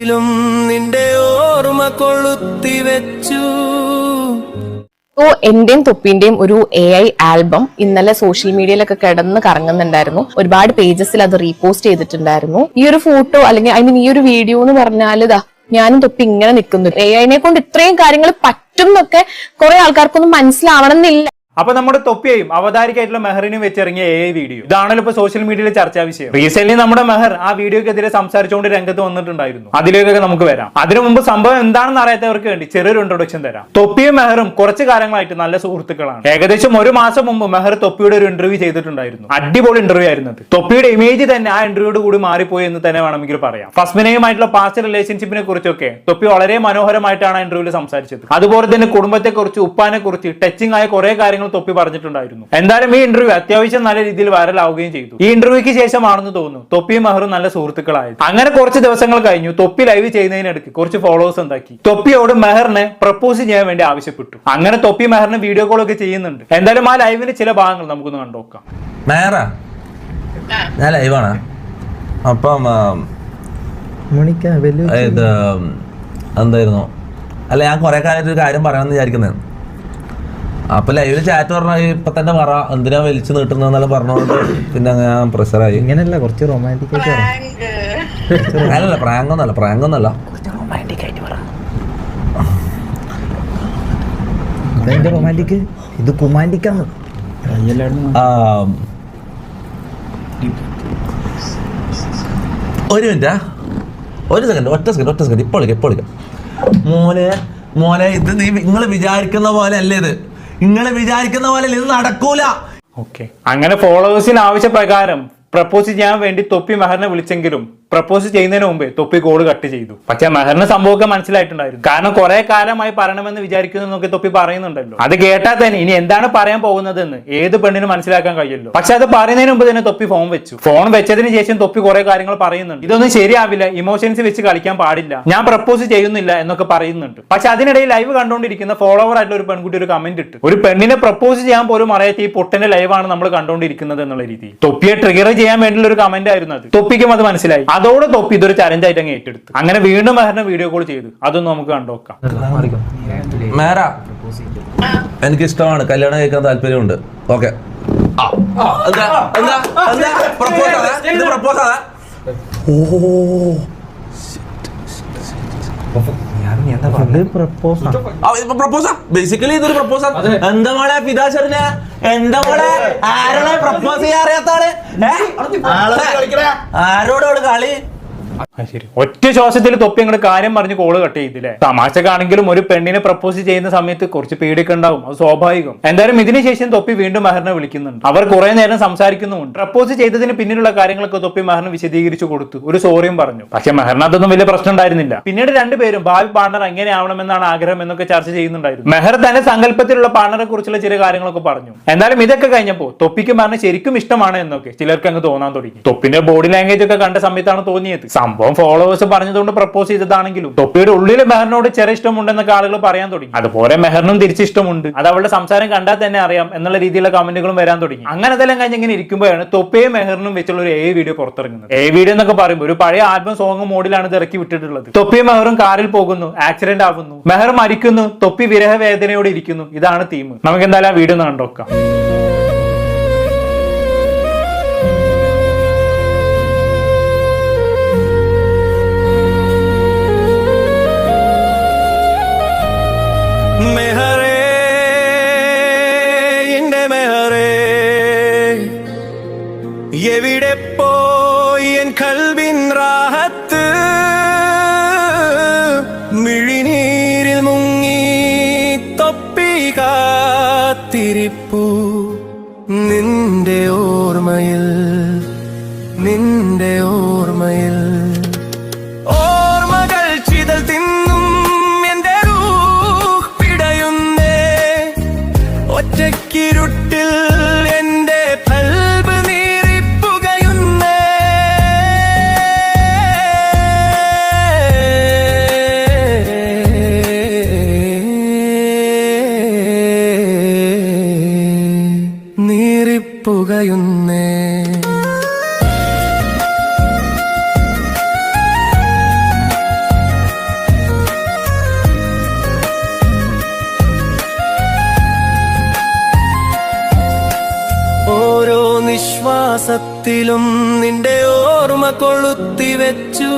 ും നിന്റെ ഓർമ്മ കൊളുത്തി വെച്ചു. എന്റെയും തൊപ്പിന്റെയും ഒരു എ ഐ ആൽബം ഇന്നലെ സോഷ്യൽ മീഡിയയിലൊക്കെ കിടന്ന് കറങ്ങുന്നുണ്ടായിരുന്നു. ഒരുപാട് പേജസിൽ അത് റീപോസ്റ്റ് ചെയ്തിട്ടുണ്ടായിരുന്നു. ഈ ഒരു ഫോട്ടോ അല്ലെങ്കിൽ ഐ മീൻ ഈ ഒരു വീഡിയോ എന്ന് പറഞ്ഞാൽ ഇതാ ഞാനും തൊപ്പി ഇങ്ങനെ നിൽക്കുന്നു. എ ഐനെ കൊണ്ട് ഇത്രയും കാര്യങ്ങൾ പറ്റും എന്നൊക്കെ കുറെ ആൾക്കാർക്കൊന്നും മനസ്സിലാവണം എന്നില്ല അപ്പൊ നമ്മുടെ തൊപ്പിയെയും അവതാരിക്കായിട്ടുള്ള മെഹറിനും വെച്ചിറങ്ങിയ എ വീഡിയോ ഇതാണല്ലോ ഇപ്പൊ സോഷ്യൽ മീഡിയയിൽ ചർച്ചാ വിഷയം. റീസെന്റ് നമ്മുടെ മെഹർ ആ വീഡിയോക്കെതിരെ സംസാരിച്ചുകൊണ്ട് രംഗത്ത് വന്നിട്ടുണ്ടായിരുന്നു. അതിലേക്കൊക്കെ നമുക്ക് വരാം. അതിനു മുമ്പ് സംഭവം എന്താണെന്ന് അറിയാത്തവർക്ക് വേണ്ടി ചെറിയൊരു ഇൻട്രൊഡക്ഷൻ തരാം. തൊപ്പിയും മെഹറും കുറച്ച് കാലങ്ങളായിട്ട് നല്ല സുഹൃത്തുക്കളാണ്. ഏകദേശം ഒരു മാസം മുമ്പ് മെഹർ തൊപ്പിയുടെ ഒരു ഇന്റർവ്യൂ ചെയ്തിട്ടുണ്ടായിരുന്നു. അടിപൊളി ഇന്റർവ്യൂ ആയിരുന്നു. തൊപ്പിയുടെ ഇമേജ് തന്നെ ആ ഇന്റർവ്യൂയോട് കൂടി മാറിപ്പോയി എന്ന് തന്നെ വേണമെങ്കിൽ പറയാം. ഫസ്മിനയുമായിട്ടുള്ള പാസ്റ്റ് റിലേഷൻഷിപ്പിനെ കുറിച്ചൊക്കെ തൊപ്പി വളരെ മനോഹരമായിട്ടാണ് ഇന്റർവ്യൂവിൽ സംസാരിച്ചത്. അതുപോലെ തന്നെ കുടുംബത്തെ കുറിച്ച് ഉപ്പാനെ കുറിച്ച് ടച്ചിങ് ആയ കുറെ കാര്യങ്ങൾ തൊപ്പി പറഞ്ഞിട്ടുണ്ടായിരുന്നു. എന്തായാലും ഈ ഇന്റർവ്യൂ അത്യാവശ്യം നല്ല രീതിയിൽ വൈറലാവുകയും ചെയ്തു. ഈ ഇന്റർവ്യൂക്ക് ശേഷമാണെന്ന് തോന്നുന്നു. തൊപ്പിയും മെഹറും നല്ല സുഹൃത്തുക്കളായത്. അങ്ങനെ കുറച്ച് ദിവസങ്ങൾ കഴിഞ്ഞു. തൊപ്പി ലൈവ് ചെയ്യുന്നതിനിടയ്ക്ക് കുറച്ച് ഫോളോവേഴ്സ് ഉണ്ടാക്കി. തൊപ്പിയോട് മെഹറിനെ പ്രപ്പോസ് ചെയ്യാൻ വേണ്ടി ആവശ്യപ്പെട്ടു. അങ്ങനെ തൊപ്പി മെഹറിന് വീഡിയോ കോൾ ഒക്കെ ചെയ്യുന്നുണ്ട്. എന്തായാലും ആ ലൈവിന്റെ ചില ഭാഗങ്ങൾ നമുക്കൊന്ന് കണ്ടുനോക്കാം മേറ ഞാൻ ലൈവാണ് അപ്പം ഇത് എന്തായിരുന്നു? അല്ല ഞാൻ കുറെ കാലമായിട്ട് ഒരു കാര്യം പറയണമെന്ന് വിചാരിക്കുന്നത് അപ്പൊ ലൈവിൽ ചാറ്റ് പറഞ്ഞ ഇപ്പൊ തന്നെ പറ എന്തിനാ വലിച്ചു നീട്ടുന്നെന്നെല്ലാം പറഞ്ഞോണ്ട് പിന്നെ ഞാൻ പ്രഷറായി ഇങ്ങനല്ല കുറച്ച് റൊമാന്റിക് ആയിട്ട് പറ. അല്ലല്ല പ്രാങ്കൊന്നല്ല പ്രാങ്കൊന്നല്ല. ഇതെന്റെ റൊമാന്റിക് ഇത് കുമാന്റിക്കാന്ന് ആ, ഒരു മിനിറ്റ് ഒരു സെക്കൻഡ് ഒറ്റ സെക്കൻഡ് ഒറ്റ സെക്കൻഡ് ഇപ്പോൾ വിളിക്കാം ഇപ്പോൾ വിളിക്കാം. മോനെ മോനെ ഇത് നീ നിങ്ങൾ വിചാരിക്കുന്ന പോലെ അല്ലേ ഇത്? നിങ്ങൾ വിചാരിക്കുന്ന പോലെ ഇത് നടക്കൂല. ഓക്കെ അങ്ങനെ ഫോളോവേഴ്സിന് ആവശ്യപ്രകാരം പ്രപ്പോസ് ചെയ്യാൻ വേണ്ടി തൊപ്പി മെഹറിനെ വിളിച്ചെങ്കിലും പ്രപ്പോസ് ചെയ്യുന്നതിന് മുമ്പേ തൊപ്പി കോഡ് കട്ട് ചെയ്തു. പക്ഷെ മെഹറിന് സംഭവമൊക്കെ മനസ്സിലായിട്ടുണ്ടായിരുന്നു കാരണം കുറെ കാലമായി പറയണമെന്ന് വിചാരിക്കുന്നു എന്നൊക്കെ തൊപ്പി പറയുന്നുണ്ടല്ലോ. അത് കേട്ടാൽ തന്നെ ഇനി എന്താണ് പറയാൻ പോകുന്നതെന്ന് ഏത് പെണ്ണിന് മനസ്സിലാക്കാൻ കഴിയല്ലോ. പക്ഷെ അത് പറയുന്നതിന് മുമ്പ് തന്നെ തൊപ്പി ഫോൺ വെച്ചു. ഫോൺ വെച്ചതിന് ശേഷം തൊപ്പി കുറെ കാര്യങ്ങൾ പറയുന്നുണ്ട്. ഇതൊന്നും ശരിയാവില്ല. ഇമോഷൻസ് വെച്ച് കളിക്കാൻ പാടില്ല. ഞാൻ പ്രപ്പോസ് ചെയ്യുന്നില്ല എന്നൊക്കെ പറയുന്നുണ്ട്. പക്ഷെ അതിനിടയിൽ ലൈവ് കണ്ടുകൊണ്ടിരിക്കുന്ന ഫോളോവർ ആയിട്ടുള്ള ഒരു പെൺകുട്ടി ഒരു കമന്റ് ഇട്ട്. ഒരു പെണ്ണിനെ പ്രപ്പോസ് ചെയ്യാൻ പോലും അറിയാത്ത ഈ പൊട്ടന്റെ ലൈവാണ് നമ്മൾ കണ്ടുകൊണ്ടിരിക്കുന്നത് എന്നുള്ള രീതി തൊപ്പിയെ ട്രിഗർ ചെയ്യാൻ വേണ്ടിയുള്ള ഒരു കമന്റ് ആയിരുന്നു അത്. തൊപ്പിക്കും അത് മനസ്സിലായി. അതോടെ തൊപ്പി ഇതൊരു ചലഞ്ച് ആയിട്ട് അങ്ങ് ഏറ്റെടുത്തു. അങ്ങനെ വീണ്ടും മെഹറിനെ വീഡിയോ കോൾ ചെയ്തു. അതൊന്നും നമുക്ക് കണ്ടുനോക്കാം മേറ എനിക്ക് ഇഷ്ടമാണ് കല്യാണം കഴിക്കാൻ താല്പര്യമുണ്ട്. ഓക്കെ. പ്രപ്പോസ് ബേസിക്കലി ഇതൊരു പ്രപ്പോസൽ എന്താ മോളെ? ഫിദാശറിനെ എന്താ മോളെ? ആരോടെ പ്രപ്പോസ് ചെയ്യാൻ അറിയാത്ത ആൾ? ആരോടെ കളി? ശരി. ഒറ്റ ശ്വാസത്തിൽ തൊപ്പി അങ്ങോട്ട് കാര്യം പറഞ്ഞ് കോൾ കട്ട് ചെയ്തില്ലേ? തമാശക്കാണെങ്കിലും ഒരു പെണ്ണിനെ പ്രപ്പോസ് ചെയ്യുന്ന സമയത്ത് കുറച്ച് പേടിയൊക്കെ ഉണ്ടാവും. അത് സ്വാഭാവികം. എന്തായാലും ഇതിനുശേഷം തൊപ്പി വീണ്ടും മെഹറിനെ വിളിക്കുന്നുണ്ട്. അവർ കുറെ നേരം സംസാരിക്കുന്നുമുണ്ട്. പ്രപ്പോസ് ചെയ്തതിന് പിന്നിലുള്ള കാര്യങ്ങളൊക്കെ തൊപ്പി മെഹറിന് വിശദീകരിച്ചു കൊടുത്തു. ഒരു സോറിയും പറഞ്ഞു. പക്ഷെ മെഹറിന് അതൊന്നും വലിയ പ്രശ്നം ഉണ്ടായിരുന്നില്ല. പിന്നീട് രണ്ടുപേരും ഭാവി പാർട്ണർ എങ്ങനെയാവണമെന്നാണ് ആഗ്രഹം എന്നൊക്കെ ചർച്ച ചെയ്യുന്നുണ്ടായിരുന്നു. മെഹർ തന്നെ സങ്കല്പത്തിലുള്ള പാർട്ണറെ കുറിച്ചുള്ള ചില കാര്യങ്ങളൊക്കെ പറഞ്ഞു. എന്തായാലും ഇതൊക്കെ കഴിഞ്ഞപ്പോ തൊപ്പിക്ക് മെഹറിന് ശരിക്കും ഇഷ്ടമാണ് എന്നൊക്കെ ചിലർക്ക് അങ്ങ് തോന്നാൻ തുടങ്ങി. തൊപ്പിന്റെ ബോഡി ലാംഗ്വേജ് ഒക്കെ കണ്ട സമയത്താണ് തോന്നിയത്. സംഭവം ഫോളോവേഴ്സ് പറഞ്ഞതുകൊണ്ട് പ്രപ്പോസ് ചെയ്തതാണെങ്കിലും തൊപ്പിയുടെ ഉള്ളിൽ മെഹറിനോട് ചെറിയ ഇഷ്ടമുണ്ടെന്നൊക്കെ ആളുകൾ പറയാൻ തുടങ്ങി. അതുപോലെ മെഹറിനും തിരിച്ചിഷ്ടമുണ്ട് അത് അവളുടെ സംസാരം കണ്ടാൽ തന്നെ അറിയാം എന്നുള്ള രീതിയിലുള്ള കമന്റുകളും വരാൻ തുടങ്ങി. അങ്ങനെ അതെല്ലാം കഴിഞ്ഞ് ഇങ്ങനെ ഇരിക്കുമ്പോഴാണ് തൊപ്പയും മെഹറിനും വെച്ചുള്ള ഒരു എ വീഡിയോ പുറത്തിറങ്ങുന്നത്. എ വീഡിയോ എന്നൊക്കെ പറയുമ്പോൾ ഒരു പഴയ ആൽബം സോങ് മോഡിലാണ് ഇത് ഇറക്കി വിട്ടിട്ടുള്ളത്. തൊപ്പിയും മെഹറും കാറിൽ പോകുന്നു ആക്സിഡന്റ് ആവുന്നു. മെഹർ മരിക്കുന്നു തൊപ്പി വിരഹ വേദനയോടെ ഇരിക്കുന്നു. ഇതാണ് തീം നമുക്ക് എന്തായാലും ആ വീഡിയോ കണ്ടോക്കാം. എവിടെ പോയി എൻ കൽവിൻ റാഹത്ത്? മിഴിനീരിൽ മുങ്ങി തൊപ്പി കാത്തിരിപ്പു. നിന്റെ ഓർമ്മയിൽ നിന്റെ ഓർമ്മയിൽ കഴുത്തിലും നിന്റെ ഓർമ്മ കൊളുത്തി വെച്ചു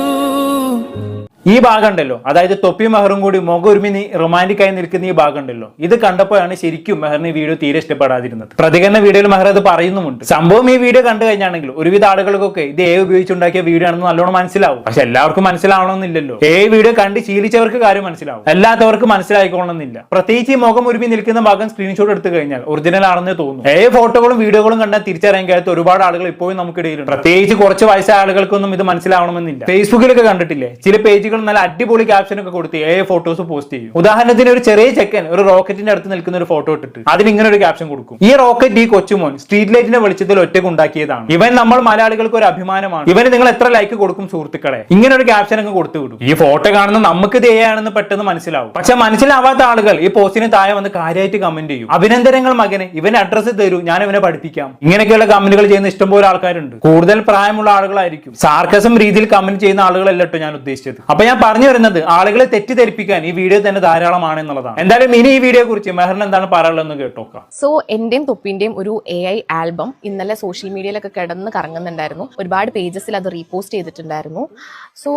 ഈ ഭാഗം ഉണ്ടല്ലോ അതായത് തൊപ്പി മെഹറും കൂടി മുഖം ഒരുമി റൊമാന്റിക് ആയി നിൽക്കുന്ന ഈ ഭാഗം ഉണ്ടല്ലോ ഇത് കണ്ടപ്പോഴാണ് ശരിക്കും മെഹറിന് ഈ വീഡിയോ തീരെ ഇഷ്ടപ്പെടാതിരുന്നത്. പ്രതികരണ വീഡിയോയിൽ മെഹർ അത് പറയുന്നുമുണ്ട്. സംഭവം ഈ വീഡിയോ കണ്ടു കഴിഞ്ഞാണെങ്കിൽ ഒരുവിധ ആളുകൾക്കൊക്കെ ഇത് ഏ ഉപയോഗിച്ചുണ്ടാക്കിയ വീഡിയോ ആണെന്ന് നല്ലോണം മനസ്സിലാവും. പക്ഷെ എല്ലാവർക്കും മനസ്സിലാവണമെന്നില്ലല്ലോ. ഏ വീഡിയോ കണ്ട് ശീലിച്ചവർക്ക് കാര്യം മനസ്സിലാവും. അല്ലാത്തവർക്ക് മനസ്സിലായിക്കോളണമെന്നില്ല. പ്രത്യേകിച്ച് ഈ മുഖം ഒരുമി നിൽക്കുന്ന ഭാഗം സ്ക്രീൻഷോട്ട് എടുത്തു കഴിഞ്ഞാൽ ഒറിജിനൽ ആണെന്ന് തോന്നുന്നു. ഏ ഫോട്ടോകളും വീഡിയോകളും കണ്ടാൽ തിരിച്ചറിയാൻ കഴിയാത്ത ഒരുപാട് ആളുകൾ ഇപ്പോഴും നമുക്കിടയിലുണ്ട് പ്രത്യേകിച്ച് കുറച്ച് വയസ്സായ ആളുകൾക്കൊന്നും ഇത് മനസ്സിലാവണമെന്നില്ല. ഫേസ്ബുക്കിലൊക്കെ കണ്ടിട്ടില്ലേ? ചില പേജുകൾ നല്ല അടിപൊളി ക്യാപ്ഷൻ ഒക്കെ കൊടുത്ത് ഏ ഫോട്ടോസ് പോസ്റ്റ് ചെയ്യും. ഉദാഹരണത്തിന് ഒരു ചെറിയ ചെക്കൻ ഒരു റോക്കറ്റിന്റെ അടുത്ത് നിൽക്കുന്ന ഒരു ഫോട്ടോ ഇട്ടിട്ട് അതിന് ഇങ്ങനെ ഒരു ക്യാപ്ഷൻ കൊടുക്കും. ഈ റോക്കറ്റ് ഈ കൊച്ചുമോൻ സ്ട്രീറ്റ് ലൈറ്റിന്റെ വെളിച്ചത്തിൽ ഒറ്റയ്ക്ക് ഉണ്ടാക്കിയതാണ്. ഇവൻ നമ്മൾ മലയാളികൾക്ക് ഒരു അഭിമാനമാണ്. ഇവന് നിങ്ങൾ എത്ര ലൈക്ക് കൊടുക്കും സുഹൃത്തുക്കളെ? ഇങ്ങനെ ഒരു ക്യാപ്ഷൻ അങ്ങ് കൊടുത്തു വിടും. ഈ ഫോട്ടോ കാണുന്ന നമുക്ക് ദയാണെന്ന് പെട്ടെന്ന് മനസ്സിലാവും. പക്ഷെ മനസ്സിലാവാത്ത ആളുകൾ ഈ പോസ്റ്റിന് താഴെ വന്ന് കാര്യമായിട്ട് കമന്റ് ചെയ്യും. അഭിനന്ദനങ്ങൾ മകനെ ഇവന് അഡ്രസ്സ് തരൂ ഞാൻ ഇവനെ പഠിപ്പിക്കാം. ഇങ്ങനെയൊക്കെയുള്ള കമന്റുകൾ ചെയ്യുന്ന ഇഷ്ടംപോലെ ആൾക്കാരുണ്ട്. കൂടുതൽ പ്രായമുള്ള ആളുകളായിരിക്കും. സാർക്കസം രീതിയിൽ കമന്റ് ചെയ്യുന്ന ആളുകളല്ല ഞാൻ ഉദ്ദേശിച്ചത്. അപ്പൊ ഞാൻ പറഞ്ഞു വരുന്നത് ആളുകളെ തെറ്റിദ്ധരിപ്പിക്കാൻ ഈ വീഡിയോ തന്നെ ധാരാളമാണ് എന്നുള്ളതാണ്. എന്തായാലും ഇനി ഈ വീഡിയോ കുറിച്ച് മെഹറിന് എന്താണ് പറയാനുള്ളതെന്ന് കേട്ടോക്കാം സോ എന്റെയും തൊപ്പിന്റെയും ഒരു എ ഐ ആൽബം ഇന്നലെ സോഷ്യൽ മീഡിയയിലൊക്കെ കിടന്ന് കറങ്ങുന്നുണ്ടായിരുന്നു. ഒരുപാട് പേജസിൽ അത് റീപോസ്റ്റ് ചെയ്തിട്ടുണ്ടായിരുന്നു. സോ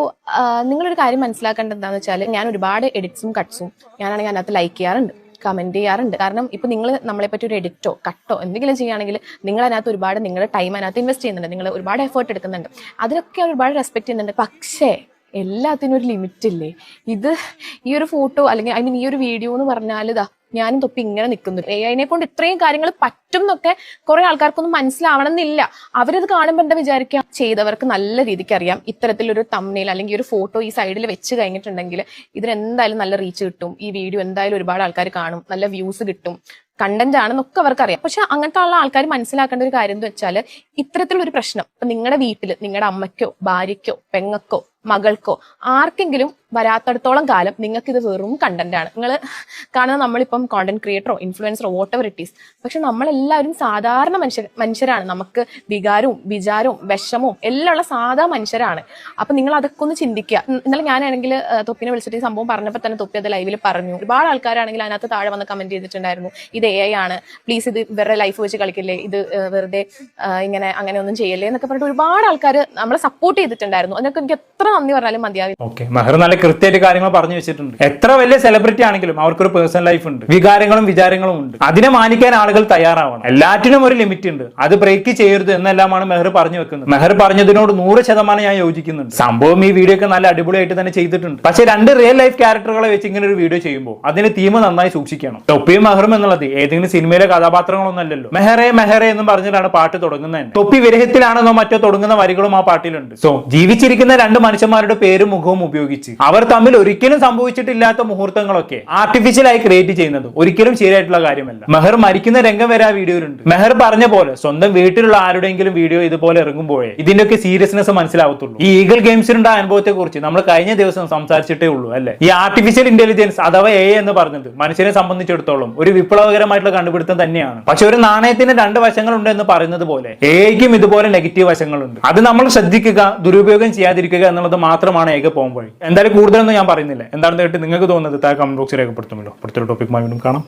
നിങ്ങളൊരു കാര്യം മനസ്സിലാക്കേണ്ടത് എന്താണെന്ന് വെച്ചാൽ ഞാൻ ഒരുപാട് എഡിറ്റ്സും കട്ട്സും ഞാനാണെങ്കിൽ അതിനകത്ത് ലൈക്ക് ചെയ്യാറുണ്ട് കമന്റ് ചെയ്യാറുണ്ട്. കാരണം ഇപ്പൊ നിങ്ങൾ നമ്മളെ പറ്റി ഒരു എഡിറ്റോ കട്ടോ എന്തെങ്കിലും ചെയ്യുകയാണെങ്കിൽ നിങ്ങൾ അതിനകത്ത് ഒരുപാട് നിങ്ങളുടെ ടൈം അതിനകത്ത് ഇൻവെസ്റ്റ് ചെയ്യുന്നുണ്ട്. നിങ്ങൾ ഒരുപാട് എഫേർട്ട് എടുക്കുന്നുണ്ട്. അതിനൊക്കെ ഒരുപാട് റെസ്പെക്ട് ചെയ്യുന്നുണ്ട്. പക്ഷേ എല്ലാത്തിനും ഒരു ലിമിറ്റ് ഇല്ലേ ഇത് ഈ ഒരു ഫോട്ടോ അല്ലെങ്കിൽ ഐ മീൻ ഈ ഒരു വീഡിയോ എന്ന് പറഞ്ഞാൽ ഇതാ ഞാനും തൊപ്പി ഇങ്ങനെ നിൽക്കുന്നു എ ഐനെ കൊണ്ട് ഇത്രയും കാര്യങ്ങൾ പറ്റും എന്നൊക്കെ കുറെ ആൾക്കാർക്കൊന്നും മനസ്സിലാവണം എന്നില്ല അവരത് കാണുമ്പോൾ എന്താ വിചാരിക്കുക ചെയ്തവർക്ക് നല്ല രീതിക്ക് അറിയാം. ഇത്തരത്തിലൊരു തമ്മനയിൽ അല്ലെങ്കിൽ ഒരു ഫോട്ടോ ഈ സൈഡിൽ വെച്ച് കഴിഞ്ഞിട്ടുണ്ടെങ്കിൽ ഇതിന് എന്തായാലും നല്ല റീച്ച് കിട്ടും. ഈ വീഡിയോ എന്തായാലും ഒരുപാട് ആൾക്കാർ കാണും. നല്ല വ്യൂസ് കിട്ടും. കണ്ടന്റ് ആണെന്നൊക്കെ അവർക്കറിയാം. പക്ഷെ അങ്ങനത്തെ ഉള്ള ആൾക്കാർ മനസ്സിലാക്കേണ്ട ഒരു കാര്യം എന്ന് വെച്ചാൽ ഒരു പ്രശ്നം. ഇപ്പൊ നിങ്ങളുടെ വീട്ടിൽ നിങ്ങളുടെ അമ്മയ്ക്കോ ഭാര്യയ്ക്കോ പെങ്ങക്കോ മകൾക്കോ ആർക്കെങ്കിലും വരാത്തടത്തോളം കാലം നിങ്ങൾക്ക് ഇത് വെറും കണ്ടന്റ് ആണ്. നിങ്ങൾ കാണുന്ന നമ്മളിപ്പം കോണ്ടന്റ് ക്രിയേറ്ററോ ഇൻഫ്ലുവൻസറോ വോട്ട് ഇറ്റ് ഈസ് പക്ഷെ നമ്മളെല്ലാവരും സാധാരണ മനുഷ്യർ മനുഷ്യരാണ്. നമുക്ക് വികാരവും വിചാരവും വിഷമവും എല്ലാം ഉള്ള സാധാ മനുഷ്യരാണ്. അപ്പൊ നിങ്ങൾ അതൊക്കെ ഒന്ന് ചിന്തിക്കുക. ഇന്നലെ ഞാനാണെങ്കിൽ തൊപ്പിനെ വിളിച്ചിട്ട് ഈ സംഭവം പറഞ്ഞപ്പോൾ തന്നെ തൊപ്പി അത് ലൈവിൽ പറഞ്ഞു. ഒരുപാട് ആൾക്കാരാണെങ്കിൽ അതിനകത്ത് താഴെ വന്ന് കമന്റ് ചെയ്തിട്ടുണ്ടായിരുന്നു. ഇത് എ ഐ ആണ്. പ്ലീസ് ഇത് ഇവരുടെ ലൈഫ് വെച്ച് കളിക്കില്ലേ? ഇത് വെറുതെ ഇങ്ങനെ അങ്ങനെ ഒന്നും ചെയ്യല്ലേ എന്നൊക്കെ പറഞ്ഞിട്ട് ഒരുപാട് ആൾക്കാർ നമ്മളെ സപ്പോർട്ട് ചെയ്തിട്ടുണ്ടായിരുന്നു. അതിനൊക്കെ എനിക്ക് എത്ര നന്ദി പറഞ്ഞാലും മതിയാവില്ല. ഓക്കെ മെഹർ നല്ല കൃത്യമായിട്ട് കാര്യങ്ങൾ പറഞ്ഞു വെച്ചിട്ടുണ്ട്. എത്ര വലിയ സെലിബ്രിറ്റി ആണെങ്കിലും അവർക്കൊരു പേഴ്സണൽ ലൈഫ് ഉണ്ട്. വികാരങ്ങളും വിചാരങ്ങളും ഉണ്ട്. അതിനെ മാനിക്കാൻ ആളുകൾ തയ്യാറാവണം. എല്ലാറ്റിനും ഒരു ലിമിറ്റ് ഉണ്ട്. അത് ബ്രേക്ക് ചെയ്യരുത് എന്നെല്ലാമാണ് മെഹർ പറഞ്ഞു വെക്കുന്നത്. മെഹർ പറഞ്ഞതിനോട് നൂറ് ശതമാനം ഞാൻ യോജിക്കുന്നുണ്ട്. സംഭവം ഈ വീഡിയോ ഒക്കെ നല്ല അടിപൊളിയായിട്ട് തന്നെ ചെയ്തിട്ടുണ്ട്. പക്ഷെ രണ്ട് റിയൽ ലൈഫ് ക്യാരക്ടറുകളെ വെച്ച് ഇങ്ങനെ ഒരു വീഡിയോ ചെയ്യുമ്പോൾ അതിന് തീം നന്നായി സൂക്ഷിക്കണം. ടൊപ്പിയും മെഹറും എന്നുള്ളത് ഏതെങ്കിലും സിനിമയിലെ കഥാപാത്രങ്ങളൊന്നും മെഹറെ മെഹറെ എന്ന് പറഞ്ഞിട്ടാണ് പാട്ട് തുടങ്ങുന്നത്. തൊപ്പി വിരഹത്തിലാണെന്നോ മറ്റോ തുടങ്ങുന്ന വരികളും ആ പാട്ടിലുണ്ട്. സോ ജീവിച്ചിരിക്കുന്ന രണ്ട് മനുഷ്യന്മാരുടെ പേരും മുഖവും ഉപയോഗിച്ച് അവർ തമ്മിൽ ഒരിക്കലും സംഭവിച്ചിട്ടില്ലാത്ത മുഹൂർത്തങ്ങളൊക്കെ ആർട്ടിഫിഷ്യലായി ക്രിയേറ്റ് ചെയ്യുന്നത് ഒരിക്കലും ശരിയായിട്ടുള്ള കാര്യമല്ല. മെഹർ മരിക്കുന്ന രംഗം വരെ ആ വീഡിയോയിലുണ്ട്. മെഹർ പറഞ്ഞ പോലെ സ്വന്തം വീട്ടിലുള്ള ആരുടെയെങ്കിലും വീഡിയോ ഇതുപോലെ ഇറങ്ങുമ്പോഴേ ഇതിന്റെയൊക്കെ സീരിയസ്നെസ് മനസ്സിലാവത്തുള്ളൂ. ഈ ഈഗിൾ ഗെയിംസിനുള്ള അനുഭവത്തെ കുറിച്ച് നമ്മൾ കഴിഞ്ഞ ദിവസം സംസാരിച്ചിട്ടേ ഉള്ളൂ അല്ലെ? ഈ ആർട്ടിഫിഷ്യൽ ഇന്റലിജൻസ് അഥവാ എ എന്ന് പറഞ്ഞത് മനുഷ്യനെ സംബന്ധിച്ചിടത്തോളം ഒരു വിപ്ലവകരമായിട്ടുള്ള കണ്ടുപിടുത്തം തന്നെയാണ്. പക്ഷെ ഒരു നാണയത്തിന് രണ്ട് വശങ്ങളുണ്ട് എന്ന് പറയുന്നത് പോലെ എയ്ക്കും ഇതുപോലെ നെഗറ്റീവ് വശങ്ങളുണ്ട്. അത് നമ്മൾ ശ്രദ്ധിക്കുക ദുരുപയോഗം ചെയ്യാതിരിക്കുക എന്നുള്ളത് മാത്രമാണ് ഏക പോകുമ്പോൾ എന്തായാലും കൂടുതലൊന്നും ഞാൻ പറയുന്നില്ല. എന്താണെന്ന് കേട്ട് നിങ്ങൾക്ക് തോന്നുന്നത്? താഴെ കമന്റ് ബോക്സിൽ രേഖപ്പെടുത്തുമല്ലോ. അടുത്തൊരു ടോപ്പിക്കുമായി വീണ്ടും കാണാം.